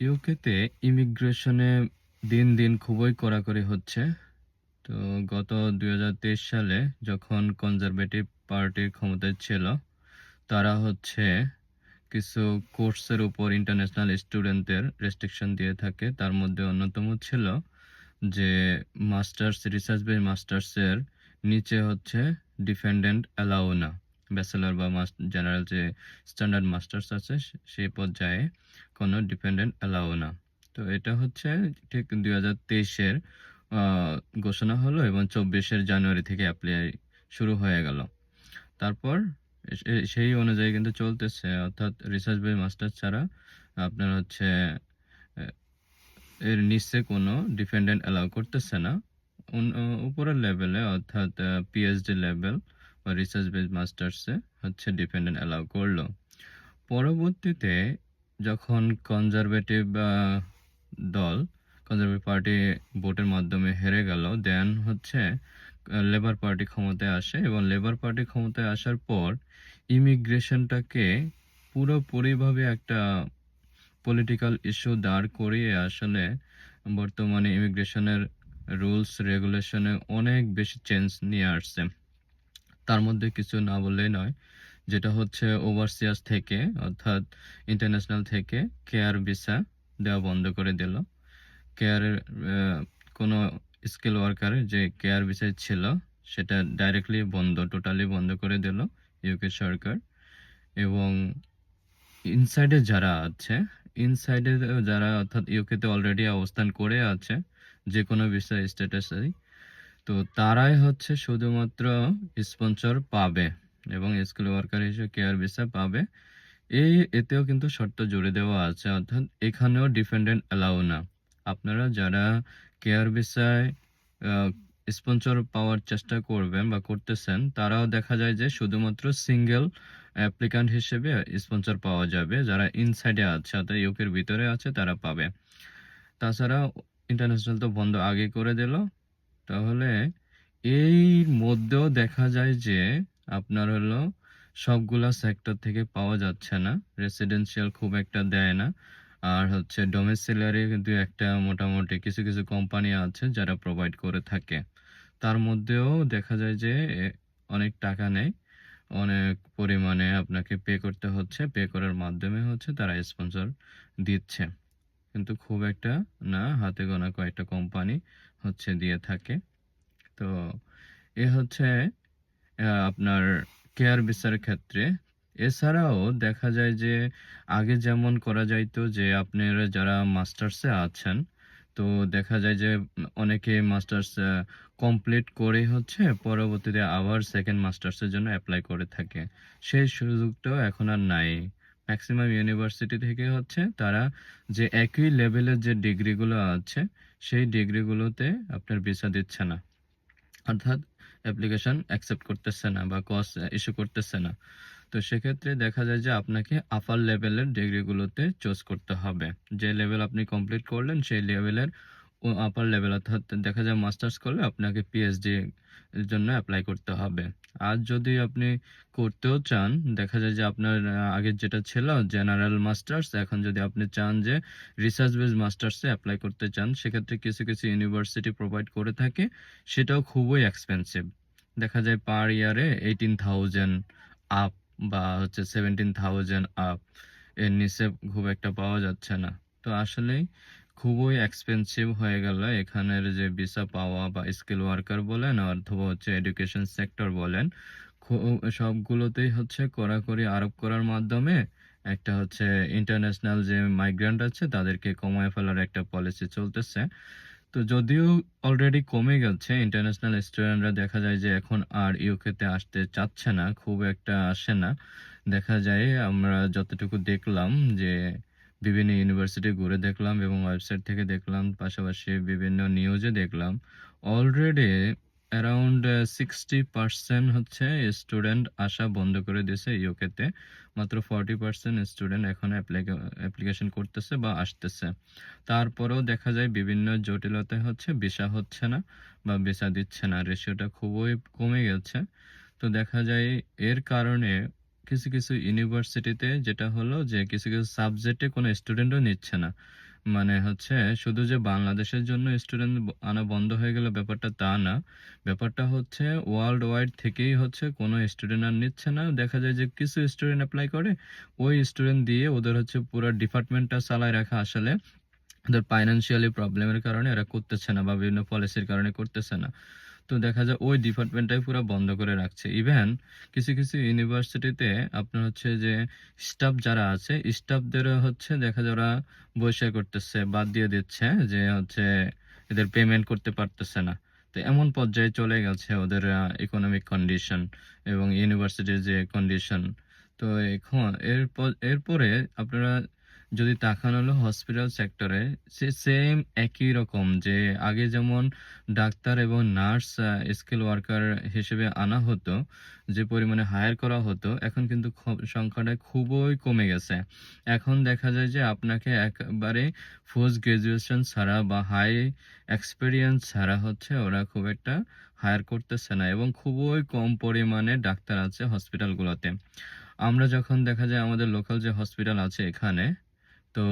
ইউকেতে ইমিগ্রেশনে দিন দিন খুবই কড়াকড়ি হচ্ছে। তো গত দুই হাজার তেইশ সালে যখন কনজারভেটিভ পার্টির ক্ষমতায় ছিল, তারা হচ্ছে কিছু কোর্সের উপর ইন্টারন্যাশনাল স্টুডেন্টদের রেস্ট্রিকশন দিয়ে থাকে। তার মধ্যে অন্যতম ছিল যে মাস্টার্স, রিসার্চ বেস মাস্টার্সের নিচে হচ্ছে ডিফেন্ডেন্ট অ্যালাউ না। ব্যাচেলর বা জেনারেল যে স্ট্যান্ডার্ড মাস্টার্স আছে সেই পর্যায়ে কোনো ডিপেন্ডেন্ট অ্যালাউ না। তো এটা হচ্ছে ঠিক দুই হাজার তেইশের ঘোষণা হলো এবং চব্বিশের জানুয়ারি থেকে অ্যাপ্লাই শুরু হয়ে গেল। তারপর সেই অনুযায়ী কিন্তু চলতেছে, অর্থাৎ রিসার্চ বেস মাস্টার ছাড়া আপনার হচ্ছে এর নিচে কোনো ডিপেন্ডেন্ট অ্যালাউ করতেছে না। উপরের লেভেলে অর্থাৎ পিএইচডি লেভেল বা রিসার্চ বেস মাস্টার্সে হচ্ছে ডিপেন্ডেন্ট অ্যালাউ করল। পরবর্তীতে যখন কনজারভেটিভ দল কনজারভেটিভ পার্টি ভোটের মাধ্যমে হেরে গেল দেন হচ্ছে লেবার পার্টি ক্ষমতায় আসে এবং লেবার পার্টি ক্ষমতায় আসার পর ইমিগ্রেশনটাকে পুরোপুরিভাবে একটা পলিটিক্যাল ইস্যু দাঁড় করিয়ে আসলে বর্তমানে ইমিগ্রেশনের রুলস রেগুলেশনে অনেক বেশি চেঞ্জ নিয়ে আসছে। তার মধ্যে কিছু না বললেই নয় যেটা হচ্ছে ওভারসিয়াস থেকে, অর্থাৎ ইন্টারন্যাশনাল থেকে কেয়ার ভিসা দেওয়া বন্ধ করে দিল। কেয়ারের কোনো স্কিল ওয়ার্কারের যে কেয়ার ভিসা ছিল, সেটা ডাইরেক্টলি বন্ধ টোটালি বন্ধ করে দিল ইউকে সরকার। এবং ইনসাইডে যারা আছে ইনসাইডে যারা, অর্থাৎ ইউকেতে অলরেডি অবস্থান করে আছে, যে কোনো ভিসা স্ট্যাটাসেই তো তারাই হচ্ছে শুধুমাত্র স্পন্সর পাবে। এবং স্কুল ওয়ার্কার হিসেবে কেয়ার ভিসা পাবে। এই, এতেও কিন্তু শর্ত জুড়ে দেওয়া আছে, অর্থাৎ এখানেও ডিপেন্ডেন্ট অ্যালাউ না। আপনারা যারা কেয়ার ভিসায় স্পন্সর পাওয়ার চেষ্টা করবেন বা করতেছেন, তারাও দেখা যায় যে শুধুমাত্র সিঙ্গেল অ্যাপ্লিকান্ট হিসেবে স্পন্সর পাওয়া যাবে। যারা ইনসাইডে আছে, অর্থাৎ ইউকের ভিতরে আছে, তারা পাবে। তাছাড়া ইন্টারন্যাশনাল তো বন্ধ আগে করে দিল। তাহলে এই মধ্যেও দেখা যায় যে আপনার হলো সবগুলা সেক্টর থেকে পাওয়া যাচ্ছে না। রেসিডেন্সিয়াল খুব একটা দেয় না। আর হচ্ছে ডোমেসিলারি কিন্তু একটা মোটামুটি কিছু কিছু কোম্পানি আছে যারা প্রোভাইড করে থাকে। তার মধ্যেও দেখা যায় যে অনেক টাকা নেয় অনেক পরিমাণে আপনাকে পে করতে হচ্ছে। পে করার মাধ্যমে হচ্ছে তারা স্পন্সর দিচ্ছে। কিন্তু খুব একটা না, হাতে গোনা কয়েকটা কোম্পানি হচ্ছে দিয়ে থাকে। তো এ হচ্ছে আপনার কেয়ার ভিসার ক্ষেত্রে। এছাড়াও দেখা যায় যে, আগে যেমন করা যাইতো যে, আপনারা যারা মাস্টার্সে আছেন, তো দেখা যায় যে, অনেকে মাস্টার্স কমপ্লিট করে হচ্ছে, পরবর্তীতে আবার সেকেন্ড মাস্টার্সের জন্য অ্যাপ্লাই করে থাকে। সেই সুযোগটাও এখন আর নাই। ম্যাক্সিমাম ইউনিভার্সিটি থেকে হচ্ছে তারা যে, একই লেভেলের যে ডিগ্রিগুলো আছে, সেই ডিগ্রিগুলোতে আপনার ভিসা দিচ্ছে না। অর্থাৎ অ্যাপ্লিকেশন অ্যাকসেপ্ট করতেছে না বা কস ইস্যু করতেছে না। তো সেক্ষেত্রে দেখা যায় যে আপনাকে আপার লেভেলের ডিগ্রিগুলোতে চুজ করতে হবে। যে লেভেল আপনি কমপ্লিট করলেন সেই লেভেলের আপার লেভেল অর্থাৎ দেখা যায় মাস্টার্স করলে আপনাকে পিএইচডি এর জন্য অ্যাপ্লাই করতে হবে। আর যদি আপনি করতেও চান, দেখা যায় যে আপনার আগের যেটা ছিল জেনারেল মাস্টার্স এখন যদি আপনি চান যে রিসার্চ বেস মাস্টার্সে অ্যাপ্লাই করতে চান, সেক্ষেত্রে কিছু কিছু ইউনিভার্সিটি প্রোভাইড করে থাকে, সেটাও খুবই এক্সপেন্সিভ দেখা যায় পার ইয়ারে এইটিন থাউজেন্ড আপ বা হচ্ছে সেভেন্টিন থাউজেন্ড আপ এর নিচে খুব একটা পাওয়া যাচ্ছে না। তো আসলেই খুবই এক্সপেন্সিভ হয়ে গেল। এখানের যে ভিসা পাওয়া বা স্কিল ওয়ার্কার বলেন, অথবা হচ্ছে এডুকেশন সেক্টর বলেন সবগুলোতেই হচ্ছে কড়াকড়ি আরোপ করার মাধ্যমে একটা হচ্ছে ইন্টারন্যাশনাল যে মাইগ্রেন্ট আছে, তাদেরকে কমায় ফেলার একটা পলিসি চলতেছে। তো যদিও অলরেডি কমে গেছে ইন্টারন্যাশনাল স্টুডেন্টরা দেখা যায় যে এখন আর ইউকেতে আসতে চাচ্ছে না, খুব একটা আসে না। দেখা যায় আমরা যতটুকু দেখলাম যে বিভিন্ন ইউনিভার্সিটি ঘুরে দেখলাম এবং ওয়েবসাইট থেকে দেখলাম, পাশাপাশি বিভিন্ন নিউজে দেখলাম। অলরেডি অ্যারাউন্ড সিক্সটি পার্সেন্ট হচ্ছে স্টুডেন্ট আসা বন্ধ করে দিয়েছে ইউকেতে মাত্র ফর্টি পার্সেন্ট স্টুডেন্ট এখন অ্যাপ্লিকেশন করতেছে বা আসতেছে। তারপরেও দেখা যায় বিভিন্ন জটিলতায় হচ্ছে ভিসা হচ্ছে না বা ভিসা দিচ্ছে না। রেশিওটা খুবই কমে গেছে। তো দেখা যায় এর কারণে কিছু কিছু ইউনিভার্সিটিতে যেটা হলো যে কিছু কিছু সাবজেক্টে কোনো স্টুডেন্টও নিচ্ছে না। মানে হচ্ছে শুধু যে বাংলাদেশের জন্য স্টুডেন্ট আনা বন্ধ হয়ে গেল ব্যাপারটা তা না। ব্যাপারটা হচ্ছে ওয়ার্ল্ড ওয়াইড থেকেই হচ্ছে কোনো স্টুডেন্ট আর নিচ্ছে না। দেখা যায় যে কিছু স্টুডেন্ট অ্যাপ্লাই করে, ওই স্টুডেন্ট দিয়ে ওদের হচ্ছে পুরো ডিপার্টমেন্টটা চালায় রাখা আসলে। ওদের ফাইন্যান্সিয়ালি প্রবলেমের কারণে এরা করতেছে না বা বিভিন্ন পলিসির কারণে করতেছে না। তো দেখা যায় ওই ডিপার্টমেন্টটাই পুরো বন্ধ করে রাখছে। ইভেন কিছু কিছু ইউনিভার্সিটিতে আপনার হচ্ছে যে স্টাফ যারা আছে স্টাফদেরও হচ্ছে দেখা যায় ওরা বৈশাখ করতেছে, বাদ দিয়ে দিচ্ছে যে হচ্ছে এদের পেমেন্ট করতে পারতেছে না। তো এমন পর্যায়ে চলে গেছে ওদের ইকোনমিক কন্ডিশন এবং ইউনিভার্সিটির যে কন্ডিশন তো এখন এরপর, এরপরে আপনারা যদি তাকানো হলো হসপিটাল সেক্টরে সে সেম একই রকম যে আগে যেমন ডাক্তার এবং নার্স স্কিল ওয়ার্কার হিসেবে আনা হতো, যে পরিমাণে হায়ার করা হতো, এখন কিন্তু সংখ্যাটা খুবই কমে গেছে। এখন দেখা যায় যে আপনাকে একবারে পোস্ট গ্রাজুয়েশন ছাড়া বা হাই এক্সপিরিয়েন্স ছাড়া হচ্ছে ওরা খুব একটা হায়ার করতেছে না এবং খুবই কম পরিমাণে ডাক্তার আছে হসপিটালগুলোতে আমরা যখন দেখা যায় আমাদের লোকাল যে হসপিটাল আছে এখানে তো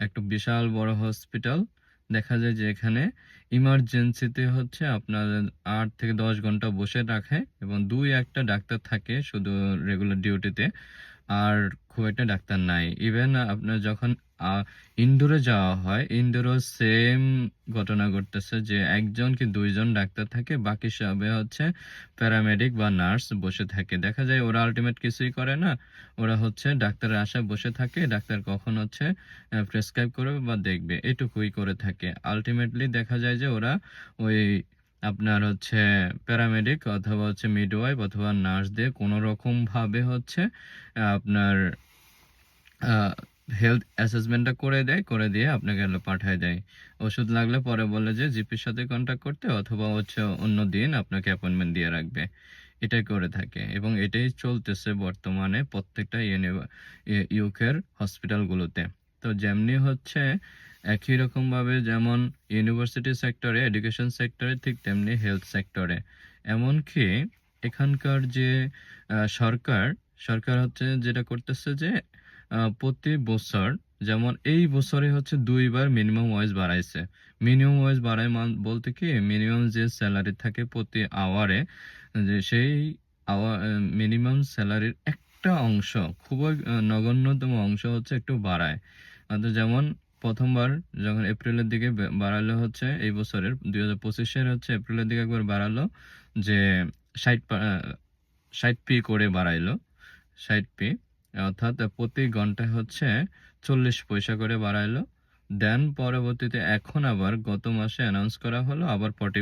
একটা বিশাল বড় হসপিটাল দেখা যায় যে এখানে ইমার্জেন্সিতে হচ্ছে আপনার আট থেকে দশ ঘণ্টা বসে রাখে এবং দুই একটা ডাক্তার থাকে শুধু রেগুলার ডিউটিতে আর খুব একটা ডাক্তার নাই। ইভেন আপনার যখন ইনডোরে যাওয়া হয়। ইনডোরও সেম ঘটনা ঘটতেছে যে একজন কি দুইজন ডাক্তার থাকে, বাকি সবে হচ্ছে প্যারামেডিক বা নার্স বসে থাকে। দেখা যায় ওরা আলটিমেট কিছুই করে না, ওরা হচ্ছে ডাক্তারের আশায় বসে থাকে, ডাক্তার কখন হচ্ছে প্রেসক্রাইব করবে বা দেখবে, এটুকুই করে থাকে। আলটিমেটলি দেখা যায় যে ওরা ওই আপনার হচ্ছে প্যারামেডিক অথবা হচ্ছে মিডওয়াইফ অথবা নার্স দিয়ে কোনো রকম ভাবে হচ্ছে আপনার হেলথ অ্যাসেসমেন্টটা করে দেয়, করে দিয়ে আপনাকে পাঠায় দেয়। ওষুধ লাগলে পরে বলে যে জিপির সাথে কন্ট্যাক্ট করতে অথবা হচ্ছে অন্য দিন আপনাকে অ্যাপয়েন্টমেন্ট দিয়ে রাখবে। এটাই করে থাকে এবং এটাই চলতেছে বর্তমানে প্রত্যেকটা ইউকের হসপিটালগুলোতে তো যেমনি হচ্ছে একই রকমভাবে যেমন ইউনিভার্সিটি সেক্টরে এডুকেশন সেক্টরে ঠিক তেমনি হেলথ সেক্টরে এমনকি এখানকার যে সরকার সরকার হচ্ছে যেটা করতেছে যে প্রতি বছর, যেমন এই বছরে হচ্ছে দুইবার মিনিমাম ওয়েজ বাড়াইছে। মিনিমাম ওয়েজ বাড়ায় মান- বলতে কি মিনিমাম যে স্যালারি থাকে প্রতি আওয়ারে যে সেই আওয়ার মিনিমাম স্যালারির একটা অংশ, খুবই নগণ্যতম অংশ হচ্ছে একটু বাড়ায়। যেমন প্রথমবার যখন এপ্রিলের দিকে বাড়ালো হচ্ছে, এই বছরের, দুই হাজার পঁচিশের হচ্ছে এপ্রিলের দিকে একবার বাড়ালো, যে ষাট ষাট পি করে বাড়াইলো, ষাট পি। অর্থাৎ প্রতি ঘন্টায় হচ্ছে চল্লিশ পয়সা করে বাড়াইলো। দেন পরবর্তীতে এখন আবার গত মাসে অ্যানাউন্স করা হলো, আবার ফর্টি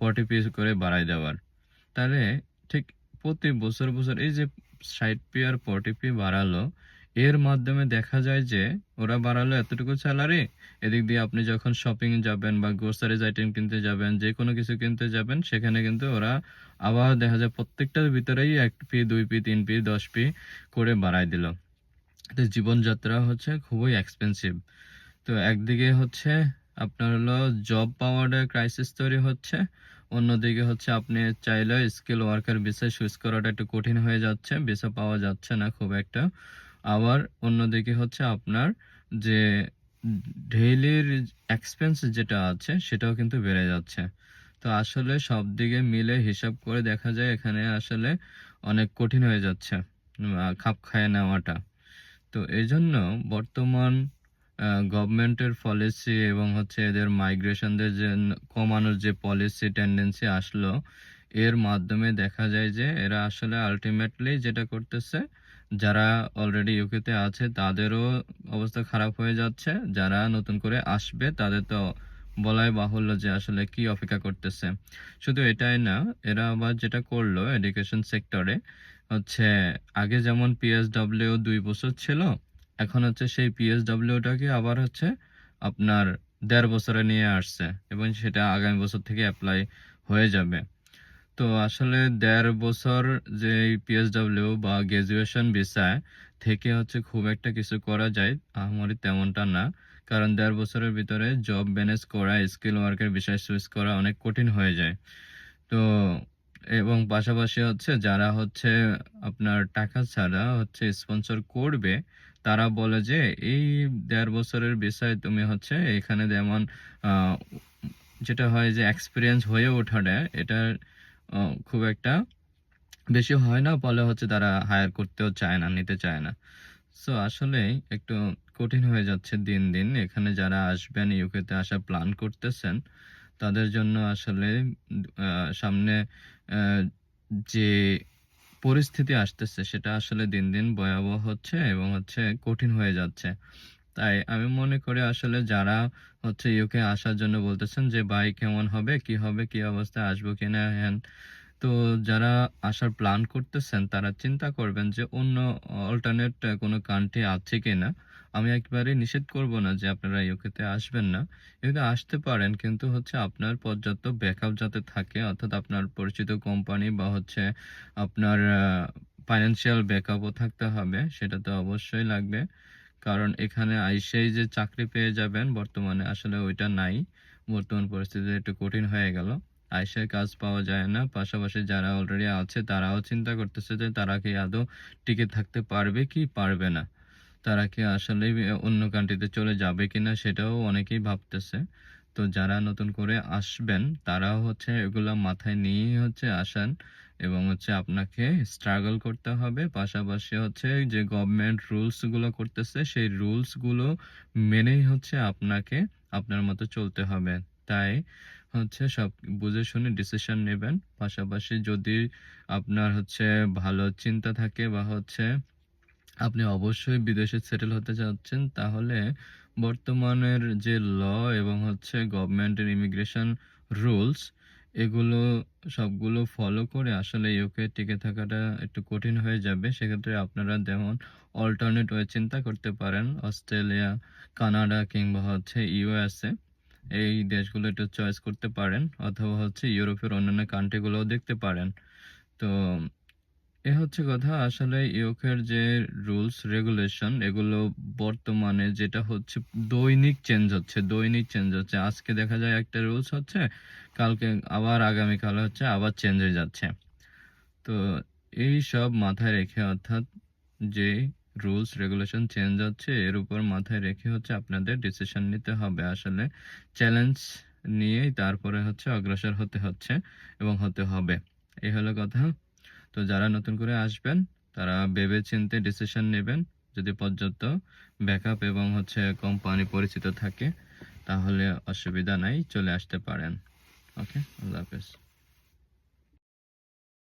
ফর্টি পি করে বাড়াই দেওয়ার। তাহলে ঠিক প্রতি বছর বছর এই যে ষাট পি আর ফর্টি পি বাড়ালো, এর মাধ্যমে দেখা যায় যে ওরা বাড়ালো এতটুকু স্যালারি এদিক দিয়ে আপনি যখন শপিং যাবেন বা গ্রোসারিজ আইটেম কিনতে যাবেন যে কোনো কিছু কিনতে যাবেন, সেখানে কিন্তু ওরা আবার দেখা যায় প্রত্যেকটার ভিতরেই এক পি, দুই পি, তিন পি, দশ পি করে বাড়াই দিল। তো জীবনযাত্রা হচ্ছে খুবই এক্সপেন্সিভ তো একদিকে হচ্ছে আপনার হলো জব পাওয়ার ক্রাইসিস তৈরি হচ্ছে, অন্যদিকে হচ্ছে আপনি চাইলেও স্কিল ওয়ার্কার ভিসা সুইচ করাটা একটু কঠিন হয়ে যাচ্ছে ভিসা পাওয়া যাচ্ছে না খুব একটা। আবার অন্যদিকে হচ্ছে আপনার যে ডেইলির এক্সপেন্স যেটা আছে সেটাও কিন্তু বেড়ে যাচ্ছে। তো আসলে সব দিকে মিলে হিসাব করে দেখা যায় এখানে আসলে অনেক কঠিন হয়ে যাচ্ছে খাপ খায় নেওয়াটা। তো এই জন্য বর্তমান গভর্নমেন্টের পলিসি এবং হচ্ছে এদের মাইগ্রেশনদের যে কমানোর যে পলিসি টেন্ডেন্সি আসলো, এর মাধ্যমে দেখা যায় যে এরা আসলে আলটিমেটলি যেটা করতেছে, যারা অলরেডি ইউকেতে আছে তাদেরও অবস্থা খারাপ হয়ে যাচ্ছে, যারা নতুন করে আসবে তাদের তো বলাই বাহুল্য যে আসলে কি অপেক্ষা করতেছে। শুধু এটাই না, এরা আবার যেটা করল এডুকেশন সেক্টরে হচ্ছে আগে যেমন পিএসডব্লিউ দুই বছর ছিল, এখন হচ্ছে সেই পিএসডব্লিউটাকে আবার হচ্ছে আপনার দেড় বছরে নিয়ে আসছে এবং সেটা আগামী বছর থেকে অ্যাপ্লাই হয়ে যাবে। তো আসলে দেড় বছর যে পিএসডব্লিউ বা গ্রাজুয়েশন ভিসায় থেকে হচ্ছে খুব একটা কিছু করা যায় আমারই তেমনটা না। কারণ দেড় বছরের ভিতরে জব ম্যানেজ করা স্কিল ওয়ার্কের বিষয় সুইচ করা অনেক কঠিন হয়ে যায়। তো এবং পাশাপাশি হচ্ছে যারা হচ্ছে আপনার টাকা ছাড়া হচ্ছে স্পন্সর করবে, তারা বলে যে এই দেড় বছরের বিষয় তুমি হচ্ছে এখানে যেমন যেটা হয় যে এক্সপিরিয়েন্স হয়ে ওঠাটা, এটা খুব একটা বেশি হয় না, ফলে হচ্ছে তারা হায়ার করতেও চায় না, নিতে চায় না। সো আসলে একটু কঠিন হয়ে যাচ্ছে দিন দিন। এখানে যারা আসবেন, ইউকেতে আসা প্ল্যান করতেছেন, তাদের জন্য আসলে সামনে যে পরিস্থিতি আসতেছে, সেটা আসলে দিন দিন ভয়াবহ হচ্ছে এবং হচ্ছে কঠিন হয়ে যাচ্ছে। তাই আমি মনে করি আসলে যারা হচ্ছে ইউকে আসার জন্য বলতেছেন যে, ভাই, কেমন হবে? কি হবে? কি অবস্থায় আসব কিনা হ্যান, তো যারা আসার প্ল্যান করতেছেন, তারা চিন্তা করবেন যে, অন্য অল্টারনেট কোনো কান্ট্রি আছে কিনা। আমি একবারে নিষেধ করব না যে আপনারা ইউকেতে আসবেন না। ইউকে আসতে পারেন, কিন্তু হচ্ছে আপনার পর্যাপ্ত ব্যাকআপ যাতে থাকে, অর্থাৎ আপনার পরিচিত কোম্পানি বা হচ্ছে আপনার ফাইন্যান্সিয়াল ব্যাকআপও থাকতে হবে, সেটা তো অবশ্যই লাগবে। কারণ এখানে আইসেই যে চাকরি পেয়ে যাবেন, বর্তমানে আসলে ওইটা নাই। বর্তমান পরিস্থিতি একটু কঠিন হয়ে গেল। আইসায় কাজ পাওয়া যায় না। পাশাপাশি যারা অলরেডি আছে, তারাও চিন্তা করতেছে যে তারা কি আদৌ টিকে থাকতে পারবে কি পারবে না। তারা কি আসলে অন্য কান্ট্রিতে চলে যাবে কিনা সেটাও অনেকেই ভাবতেছে। তো যারা নতুন করে আসবেন, তারাও হচ্ছে এগুলো মাথায় নিয়েই হচ্ছে আসেন এবং হচ্ছে আপনাকে স্ট্রাগল করতে হবে। পাশাপাশি হচ্ছে যে গভর্নমেন্ট রুলসগুলো করতেছে, সেই রুলসগুলো মেনেই হচ্ছে আপনাকে, আপনার মতো চলতে হবে। তাই হচ্ছে সব বুঝে শুনে ডিসিশন নেবেন। পাশাপাশি যদি আপনার হচ্ছে ভালো চিন্তা থাকে বা হচ্ছে আপনি অবশ্যই বিদেশে সেটেল হতে চাচ্ছেন, তাহলে বর্তমানের যে ল এবং হচ্ছে গভর্নমেন্টের ইমিগ্রেশন রুলস এগুলো সবগুলো ফলো করে আসলে ইউকে টিকে থাকাটা একটু কঠিন হয়ে যাবে। সেক্ষেত্রে আপনারা যেমন অল্টারনেট ওয়ে চিন্তা করতে পারেন, অস্ট্রেলিয়া, কানাডা কিংবা হচ্ছে ইউএসএ এই দেশগুলো একটু চয়েস করতে পারেন, অথবা হচ্ছে ইউরোপের অন্যান্য কান্ট্রিগুলোও দেখতে পারেন। তো এ হচ্ছে কথা, আসলে ইউকের যে রুলস, রেগুলেশন, এগুলো বর্তমানে যেটা হচ্ছে দৈনিক চেঞ্জ হচ্ছে, দৈনিক চেঞ্জ হচ্ছে। আজকে দেখা যায় একটা রুলস হচ্ছে, কালকে আবার আগামীকাল হচ্ছে, আবার চেঞ্জ হয়ে যাচ্ছে। তো এই সব মাথায় রেখে, অর্থাৎ যে রুলস, রেগুলেশন চেঞ্জ হচ্ছে, এর উপর মাথায় রেখে হচ্ছে আপনাদের ডিসিশন নিতে হবে। আসলে চ্যালেঞ্জ নিয়েই তারপরে হচ্ছে অগ্রসর হতে হচ্ছে এবং হতে হবে। এই হলো কথা। তো যারা নতুন করে আসবেন, তারা ভেবে চিনতে ডিসিশন নেবেন যদি পর্যাপ্ত ব্যাকআপ এবং হচ্ছে কোম্পানি পরিচিত থাকে, তাহলে অসুবিধা নাই, চলে আসতে পারেন। ওকে আল্লাহ হাফেজ।